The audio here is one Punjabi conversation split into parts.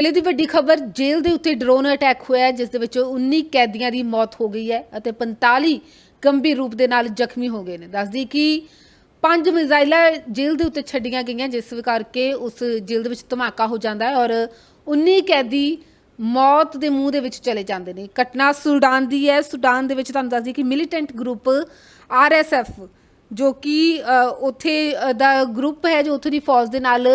ਪਹਿਲੇ ਦੀ ਵੱਡੀ ਖਬਰ ਜੇਲ੍ਹ ਦੇ ਉੱਤੇ ਡਰੋਨ ਅਟੈਕ ਹੋਇਆ ਹੈ, ਜਿਸ ਦੇ ਵਿੱਚ 19 ਕੈਦੀਆਂ ਦੀ ਮੌਤ ਹੋ ਗਈ ਹੈ ਅਤੇ 45 ਗੰਭੀਰ ਰੂਪ ਦੇ ਨਾਲ ਜ਼ਖਮੀ ਹੋ ਗਏ ਨੇ। ਦੱਸਦੀ ਕਿ ਪੰਜ ਮਿਜ਼ਾਈਲਾਂ ਜੇਲ੍ਹ ਦੇ ਉੱਤੇ ਛੱਡੀਆਂ ਗਈਆਂ ਜਿਸ ਕਰਕੇ ਉਸ ਜੇਲ੍ਹ ਦੇ ਵਿੱਚ ਧਮਾਕਾ ਹੋ ਜਾਂਦਾ ਹੈ ਔਰ 19 ਕੈਦੀ ਮੌਤ ਦੇ ਮੂੰਹ ਦੇ ਵਿੱਚ ਚਲੇ ਜਾਂਦੇ ਨੇ। ਘਟਨਾ ਸੁਡਾਨ ਦੀ ਹੈ। ਸੁਡਾਨ ਦੇ ਵਿੱਚ ਤੁਹਾਨੂੰ ਦੱਸਦੀ ਕਿ ਮਿਲੀਟੈਂਟ ਗਰੁੱਪ ਆਰਐਸਐਫ ਜੋ ਕਿ ਉੱਥੇ ਦਾ ਗਰੁੱਪ ਹੈ ਜੋ ਉੱਥੇ ਦੀ ਫੌਜ ਦੇ ਨਾਲ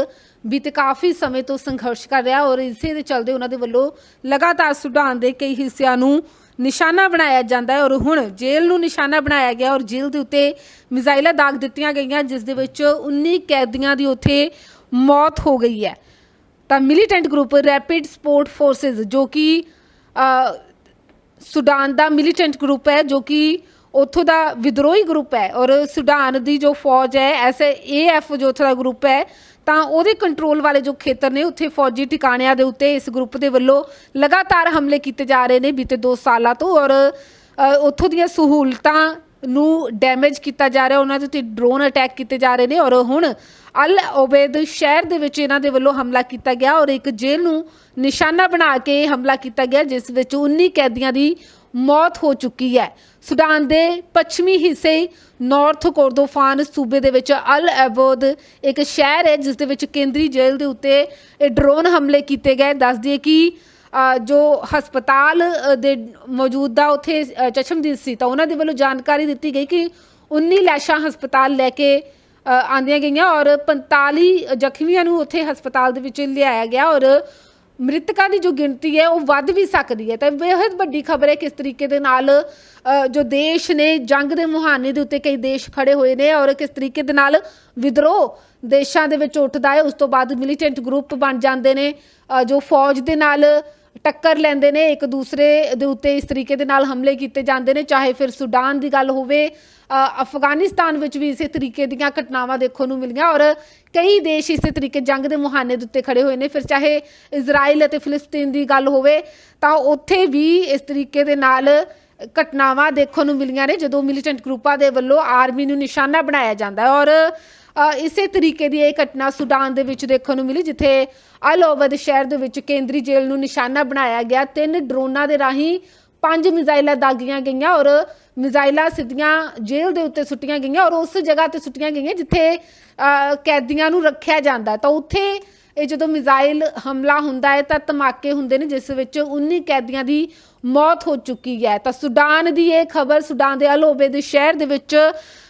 ਬੀਤੇ ਕਾਫੀ ਸਮੇਂ ਤੋਂ ਸੰਘਰਸ਼ ਕਰ ਰਿਹਾ ਔਰ ਇਸੇ ਦੇ ਚਲਦੇ ਉਹਨਾਂ ਦੇ ਵੱਲੋਂ ਲਗਾਤਾਰ ਸੁਡਾਨ ਦੇ ਕਈ ਹਿੱਸਿਆਂ ਨੂੰ ਨਿਸ਼ਾਨਾ ਬਣਾਇਆ ਜਾਂਦਾ ਹੈ ਔਰ ਹੁਣ ਜੇਲ੍ਹ ਨੂੰ ਨਿਸ਼ਾਨਾ ਬਣਾਇਆ ਗਿਆ ਔਰ ਜੇਲ੍ਹ ਦੇ ਉੱਤੇ ਮਿਜ਼ਾਈਲਾਂ ਦਾਗ ਦਿੱਤੀਆਂ ਗਈਆਂ, ਜਿਸ ਦੇ ਵਿੱਚ 19 ਕੈਦੀਆਂ ਦੀ ਉੱਥੇ ਮੌਤ ਹੋ ਗਈ ਹੈ। ਤਾਂ militant group rapid support forces ਜੋ ਕਿ ਸੁਡਾਨ ਦਾ ਮਿਲੀਟੈਂਟ ਗਰੁੱਪ ਹੈ ਜੋ ਕਿ ਉੱਥੋਂ ਦਾ ਵਿਦਰੋਹੀ ਗਰੁੱਪ ਹੈ ਔਰ ਸੁਡਾਨ ਦੀ ਜੋ ਫੌਜ ਹੈ, ਐਸੇ ਏਐਫ ਜੋ ਉੱਥੋਂ ਦਾ ਗਰੁੱਪ ਹੈ, ਤਾਂ ਉਹਦੇ ਕੰਟਰੋਲ ਵਾਲੇ ਜੋ ਖੇਤਰ ਨੇ, ਉੱਥੇ ਫੌਜੀ ਟਿਕਾਣਿਆਂ ਦੇ ਉੱਤੇ ਇਸ ਗਰੁੱਪ ਦੇ ਵੱਲੋਂ ਲਗਾਤਾਰ ਹਮਲੇ ਕੀਤੇ ਜਾ ਰਹੇ ਨੇ ਬੀਤੇ 2 ਸਾਲਾਂ ਤੋਂ ਔਰ ਉੱਥੋਂ ਦੀਆਂ ਸਹੂਲਤਾਂ ਨੂੰ ਡੈਮੇਜ ਕੀਤਾ ਜਾ ਰਿਹਾ, ਉਹਨਾਂ ਦੇ ਉੱਤੇ ਡਰੋਨ ਅਟੈਕ ਕੀਤੇ ਜਾ ਰਹੇ ਨੇ ਔਰ ਹੁਣ ਅਲ ਓਬੈਦ ਸ਼ਹਿਰ ਦੇ ਵਿੱਚ ਇਹਨਾਂ ਦੇ ਵੱਲੋਂ ਹਮਲਾ ਕੀਤਾ ਗਿਆ ਔਰ ਇੱਕ ਜੇਲ੍ਹ ਨੂੰ ਨਿਸ਼ਾਨਾ ਬਣਾ ਕੇ ਹਮਲਾ ਕੀਤਾ ਗਿਆ, ਜਿਸ ਵਿੱਚ 19 ਕੈਦੀਆਂ ਦੀ ਮੌਤ ਹੋ ਚੁੱਕੀ ਹੈ। ਸੁਡਾਨ ਦੇ ਪੱਛਮੀ ਹਿੱਸੇ ਨਾਰਥ ਕੋਰਦੋਫਾਨ ਸੂਬੇ ਦੇ ਵਿੱਚ ਅਲ ਐਬੋਦ ਇੱਕ ਸ਼ਹਿਰ ਹੈ ਜਿਸ ਦੇ ਵਿੱਚ ਕੇਂਦਰੀ ਜੇਲ੍ਹ ਦੇ ਉੱਤੇ ਇਹ ਡਰੋਨ ਹਮਲੇ ਕੀਤੇ ਗਏ। ਦੱਸ ਦਈਏ ਕਿ ਜੋ ਹਸਪਤਾਲ ਦੇ ਮੌਜੂਦਾ ਉੱਥੇ ਅ, ਚਸ਼ਮਦੀਦ ਸੀ ਤਾਂ ਉਹਨਾਂ ਦੇ ਵੱਲੋਂ ਜਾਣਕਾਰੀ ਦਿੱਤੀ ਗਈ ਕਿ 19 ਲਾਸ਼ਾਂ ਹਸਪਤਾਲ ਲੈ ਕੇ ਅ, ਆਂਦੀਆਂ ਗਈਆਂ ਔਰ 45 ਜ਼ਖਮੀਆਂ ਨੂੰ ਉੱਥੇ ਹਸਪਤਾਲ ਦੇ ਵਿੱਚ ਲਿਆਇਆ ਗਿਆ ਔਰ ਮ੍ਰਿਤਕਾਂ ਦੀ ਜੋ ਗਿਣਤੀ ਹੈ, ਉਹ ਵੱਧ ਵੀ ਸਕਦੀ ਹੈ। ਤਾਂ ਬੇहद ਵੱਡੀ ਖਬਰ ਹੈ ਕਿਸ ਤਰੀਕੇ ਦੇ ਨਾਲ ਜੋ ਦੇਸ਼ ਨੇ ਜੰਗ ਦੇ ਮੁਹਾਨੇ ਦੇ ਉੱਤੇ ਕਈ ਦੇਸ਼ ਖੜੇ ਹੋਏ ਨੇ ਔਰ ਕਿਸ ਤਰੀਕੇ ਦੇ ਨਾਲ ਵਿਦਰੋਹ ਦੇਸ਼ਾਂ ਦੇ ਵਿੱਚ ਉੱਠਦਾ ਹੈ, ਉਸ ਤੋਂ ਬਾਅਦ ਮਿਲੀਟੈਂਟ ਗਰੁੱਪ ਬਣ ਜਾਂਦੇ ਨੇ। ਜੋ ਫੌਜ ਦੇ ਨਾਲ ਟੱਕਰ ਲੈਂਦੇ ਨੇ, ਇੱਕ ਦੂਸਰੇ ਦੇ ਉੱਤੇ ਇਸ ਤਰੀਕੇ ਦੇ ਨਾਲ ਹਮਲੇ ਕੀਤੇ ਜਾਂਦੇ ਨੇ, ਚਾਹੇ ਫਿਰ ਸੁਡਾਨ ਦੀ ਗੱਲ ਹੋਵੇ ਅਫਗਾਨਿਸਤਾਨ ਵਿੱਚ ਵੀ ਇਸੇ ਤਰੀਕੇ ਦੀਆਂ ਘਟਨਾਵਾਂ ਦੇਖਣ ਨੂੰ ਮਿਲੀਆਂ ਔਰ ਕਈ ਦੇਸ਼ ਇਸੇ ਤਰੀਕੇ ਜੰਗ ਦੇ ਮੁਹਾਨੇ ਦੇ ਉੱਤੇ ਖੜੇ ਹੋਏ ਨੇ। ਫਿਰ ਚਾਹੇ ਇਜ਼ਰਾਈਲ ਅਤੇ ਫਿਲਿਸਤੀਨ ਦੀ ਗੱਲ ਹੋਵੇ, ਤਾਂ ਉੱਥੇ ਵੀ ਇਸ ਤਰੀਕੇ ਦੇ ਨਾਲ ਘਟਨਾਵਾਂ ਦੇਖਣ ਨੂੰ ਮਿਲੀਆਂ ਨੇ ਜਦੋਂ ਮਿਲੀਟੈਂਟ ਗਰੁੱਪਾਂ ਦੇ ਵੱਲੋਂ ਆਰਮੀ ਨੂੰ ਨਿਸ਼ਾਨਾ ਬਣਾਇਆ ਜਾਂਦਾ ਹੈ ਔਰ ਇਸੇ ਤਰੀਕੇ ਦੀ ਇਹ ਘਟਨਾ ਸੁਡਾਨ ਦੇ ਵਿੱਚ ਦੇਖਣ ਨੂੰ ਮਿਲੀ, ਜਿੱਥੇ ਅਲ ਓਵਦ ਸ਼ਹਿਰ ਦੇ ਵਿੱਚ ਕੇਂਦਰੀ ਜੇਲ੍ਹ ਨੂੰ ਨਿਸ਼ਾਨਾ ਬਣਾਇਆ ਗਿਆ। ਤਿੰਨ ਡਰੋਨਾਂ ਦੇ ਰਾਹੀਂ ਪੰਜ ਮਿਜ਼ਾਈਲਾਂ ਦਾਗੀਆਂ ਗਈਆਂ ਔਰ ਮਿਜ਼ਾਈਲਾਂ ਸਿੱਧੀਆਂ ਜੇਲ੍ਹ ਦੇ ਉੱਤੇ ਸੁੱਟੀਆਂ ਗਈਆਂ ਔਰ ਉਸ ਜਗ੍ਹਾ ਤੇ ਸੁੱਟੀਆਂ ਗਈਆਂ ਜਿੱਥੇ ਕੈਦੀਆਂ ਨੂੰ ਰੱਖਿਆ ਜਾਂਦਾ ਤਾਂ ਉੱਥੇ ਇਹ ਜਦੋਂ ਮਿਜ਼ਾਈਲ ਹਮਲਾ ਹੁੰਦਾ ਹੈ ਤਾਂ ਧਮਾਕੇ ਹੁੰਦੇ ਨੇ, ਜਿਸ ਵਿੱਚ 19 ਕੈਦੀਆਂ ਦੀ ਮੌਤ ਹੋ ਚੁੱਕੀ ਹੈ। ਤਾਂ ਸੁਡਾਨ ਦੀ ਇਹ ਖਬਰ ਸੁਡਾਨ ਦੇ ਅਲੋਬੇ ਦੇ ਸ਼ਹਿਰ ਦੇ ਵਿੱਚ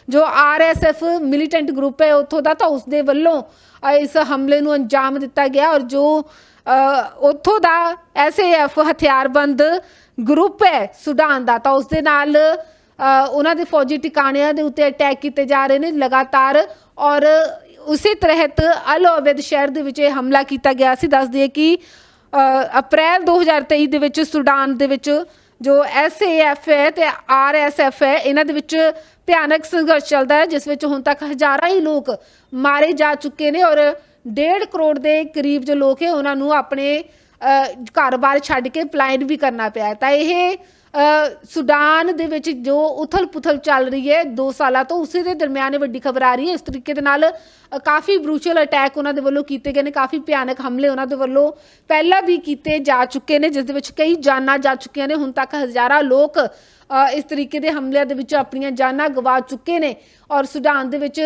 ਜੋ ਆਰਐਸਐਫ ਮਿਲੀਟੈਂਟ ਗਰੁੱਪ ਹੈ ਉੱਥੋਂ ਦਾ, ਤਾਂ ਉਸ ਦੇ ਵੱਲੋਂ ਇਸ ਹਮਲੇ ਨੂੰ ਅੰਜਾਮ ਦਿੱਤਾ ਗਿਆ ਔਰ ਜੋ ਉੱਥੋਂ ਦਾ ਐਸਏਐਫ ਹਥਿਆਰਬੰਦ ਗਰੁੱਪ ਹੈ ਸੁਡਾਨ ਦਾ, ਤਾਂ ਉਸ ਦੇ ਨਾਲ ਉਹਨਾਂ ਦੇ ਫੌਜੀ ਟਿਕਾਣਿਆਂ ਦੇ ਉੱਤੇ ਅਟੈਕ ਕੀਤੇ ਜਾ ਰਹੇ ਨੇ ਲਗਾਤਾਰ ਔਰ ਉਸੇ ਤਹਿਤ ਅਲ ਅਵੈਦ ਸ਼ਹਿਰ ਦੇ ਵਿੱਚ ਇਹ ਹਮਲਾ ਕੀਤਾ ਗਿਆ ਸੀ। ਦੱਸ ਦਈਏ ਕਿ ਅ, ਅਪ੍ਰੈਲ 2023 ਦੇ ਵਿੱਚ ਸੁਡਾਨ ਦੇ ਵਿੱਚ ਜੋ ਐਸਏਐਫ ਹੈ ਤੇ ਆਰਐਸਐਫ ਹੈ ਇਹਨਾਂ ਦੇ ਵਿੱਚ ਭਿਆਨਕ ਸੰਘਰਸ਼ ਚੱਲਦਾ ਹੈ ਜਿਸ ਵਿੱਚ ਹੁਣ ਤੱਕ ਹਜ਼ਾਰਾਂ ਹੀ ਲੋਕ ਮਾਰੇ ਜਾ ਚੁੱਕੇ ਨੇ ਔਰ 1.5 ਕਰੋੜ ਦੇ ਕਰੀਬ ਜੋ ਲੋਕ ਹੈ ਉਹਨਾਂ ਨੂੰ ਆਪਣੇ ਘਰ-ਬਾਰ ਛੱਡ ਕੇ ਪਲਾਇਨ ਵੀ ਕਰਨਾ ਪਿਆ ਤਾਂ ਇਹ ਸੁਡਾਨ ਦੇ ਵਿੱਚ ਜੋ ਉਥਲ-ਪੁਥਲ ਚੱਲ ਰਹੀ ਹੈ 2 ਸਾਲਾਂ ਤੋਂ ਉਸੇ ਦੇ ਦਰਮਿਆਨ ਇਹ ਵੱਡੀ ਖਬਰ ਆ ਰਹੀ ਹੈ। ਇਸ ਤਰੀਕੇ ਦੇ ਨਾਲ ਕਾਫੀ ਬਰੂਚਲ ਅਟੈਕ ਉਹਨਾਂ ਦੇ ਵੱਲੋਂ ਕੀਤੇ ਗਏ ਨੇ, ਕਾਫੀ ਭਿਆਨਕ ਹਮਲੇ ਉਹਨਾਂ ਦੇ ਵੱਲੋਂ ਪਹਿਲਾਂ ਵੀ ਕੀਤੇ ਜਾ ਚੁੱਕੇ ਨੇ, ਜਿਸ ਦੇ ਵਿੱਚ ਕਈ ਜਾਨਾਂ ਜਾ ਚੁੱਕੀਆਂ ਨੇ। ਹੁਣ ਤੱਕ ਹਜ਼ਾਰਾਂ ਲੋਕ ਇਸ ਤਰੀਕੇ ਦੇ ਹਮਲਿਆਂ ਦੇ ਵਿੱਚ ਆਪਣੀਆਂ ਜਾਨਾਂ ਗਵਾ ਚੁੱਕੇ ਨੇ। ਔਰ ਸੁਡਾਨ ਦੇ ਵਿੱਚ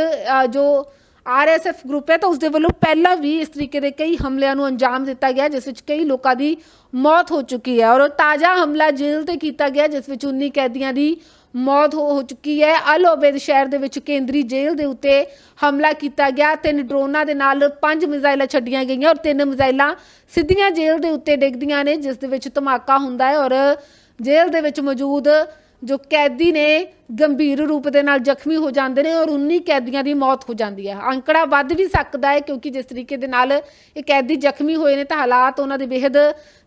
ਜੋ ਆਰਐਸਐਫ ਗਰੁੱਪ ਹੈ, ਤਾਂ ਉਸ ਦੇ ਵੱਲੋਂ ਪਹਿਲਾਂ ਵੀ ਇਸ ਤਰੀਕੇ ਦੇ ਕਈ ਹਮਲਿਆਂ ਨੂੰ ਅੰਜਾਮ ਦਿੱਤਾ ਗਿਆ, ਜਿਸ ਵਿੱਚ ਕਈ ਲੋਕਾਂ ਦੀ ਮੌਤ ਹੋ ਚੁੱਕੀ ਹੈ ਔਰ ਤਾਜ਼ਾ ਹਮਲਾ ਜੇਲ੍ਹ ਤੇ ਕੀਤਾ ਗਿਆ, ਜਿਸ ਵਿੱਚ 19 ਕੈਦੀਆਂ ਦੀ ਮੌਤ ਹੋ ਹੋ ਚੁੱਕੀ ਹੈ। ਅਲ ਓਬੇਦ ਸ਼ਹਿਰ ਦੇ ਵਿੱਚ ਕੇਂਦਰੀ ਜੇਲ੍ਹ ਦੇ ਉੱਤੇ ਹਮਲਾ ਕੀਤਾ ਗਿਆ। ਤਿੰਨ ਡਰੋਨਾਂ ਦੇ ਨਾਲ ਪੰਜ ਮਿਜ਼ਾਈਲਾਂ ਛੱਡੀਆਂ ਗਈਆਂ ਔਰ ਤਿੰਨ ਮਿਜ਼ਾਈਲਾਂ ਸਿੱਧੀਆਂ ਜੇਲ੍ਹ ਦੇ ਉੱਤੇ ਡਿੱਗਦੀਆਂ ਨੇ, ਜਿਸ ਦੇ ਵਿੱਚ ਧਮਾਕਾ ਹੁੰਦਾ ਹੈ ਔਰ ਜੇਲ੍ਹ ਦੇ ਵਿੱਚ ਮੌਜੂਦ ਜੋ ਕੈਦੀ ਨੇ ਗੰਭੀਰ ਰੂਪ ਦੇ ਨਾਲ ਜ਼ਖਮੀ ਹੋ ਜਾਂਦੇ ਨੇ ਔਰ 19 ਕੈਦੀਆਂ ਦੀ ਮੌਤ ਹੋ ਜਾਂਦੀ ਹੈ। ਅੰਕੜਾ ਵੱਧ ਵੀ ਸਕਦਾ ਹੈ ਕਿਉਂਕਿ ਜਿਸ ਤਰੀਕੇ ਦੇ ਨਾਲ ਇਹ ਕੈਦੀ ਜ਼ਖਮੀ ਹੋਏ ਨੇ ਤਾਂ ਹਾਲਾਤ ਉਹਨਾਂ ਦੇ ਬੇहद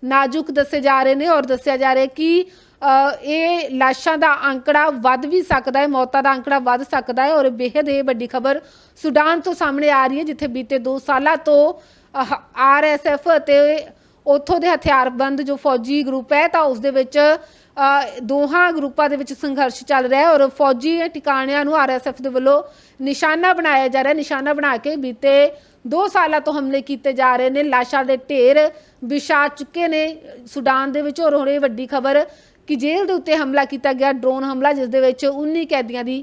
ਨਾਜ਼ੁਕ ਦੱਸੇ ਜਾ ਰਹੇ ਨੇ ਔਰ ਦੱਸਿਆ ਜਾ ਰਿਹਾ ਕਿ ਇਹ ਲਾਸ਼ਾਂ ਦਾ ਅੰਕੜਾ ਵੱਧ ਵੀ ਸਕਦਾ ਹੈ, ਮੌਤਾਂ ਦਾ ਅੰਕੜਾ ਵੱਧ ਸਕਦਾ ਹੈ ਔਰ ਬੇहद ਇਹ ਵੱਡੀ ਖਬਰ ਸੁਡਾਨ ਤੋਂ ਸਾਹਮਣੇ ਆ ਰਹੀ ਹੈ, ਜਿੱਥੇ ਬੀਤੇ 2 ਸਾਲਾਂ ਤੋਂ ਆਰਐਸਐਫ ਅਤੇ ਉੱਥੋਂ ਦੇ ਹਥਿਆਰਬੰਦ ਜੋ ਫੌਜੀ ਗਰੁੱਪ ਹੈ ਤਾਂ ਉਸ ਦੇ ਵਿੱਚ ਦੋਹਾਂ ਗਰੁੱਪਾਂ ਦੇ ਵਿੱਚ ਸੰਘਰਸ਼ ਚੱਲ ਰਿਹਾ ਹੈ ਔਰ ਫੌਜੀ ਟਿਕਾਣਿਆਂ ਨੂੰ ਆਰਐਸਐਫ ਦੇ ਵੱਲੋਂ ਨਿਸ਼ਾਨਾ ਬਣਾਇਆ ਜਾ ਰਿਹਾ ਨਿਸ਼ਾਨਾ ਬਣਾ ਕੇ ਬੀਤੇ 2 ਸਾਲਾਂ ਤੋਂ ਹਮਲੇ ਕੀਤੇ ਜਾ ਰਹੇ ਨੇ। ਲਾਸ਼ਾਂ ਦੇ ਢੇਰ ਵਿਛਾ ਚੁੱਕੇ ਨੇ ਸੁਡਾਨ ਦੇ ਵਿੱਚ ਔਰ ਹੋਰ ਇਹ ਵੱਡੀ ਖਬਰ ਕਿ ਜੇਲ੍ਹ ਦੇ ਉੱਤੇ ਹਮਲਾ ਕੀਤਾ ਗਿਆ। ਡਰੋਨ ਹਮਲਾ ਜਿਸ ਦੇ ਵਿੱਚ 19 ਕੈਦੀਆਂ ਦੀ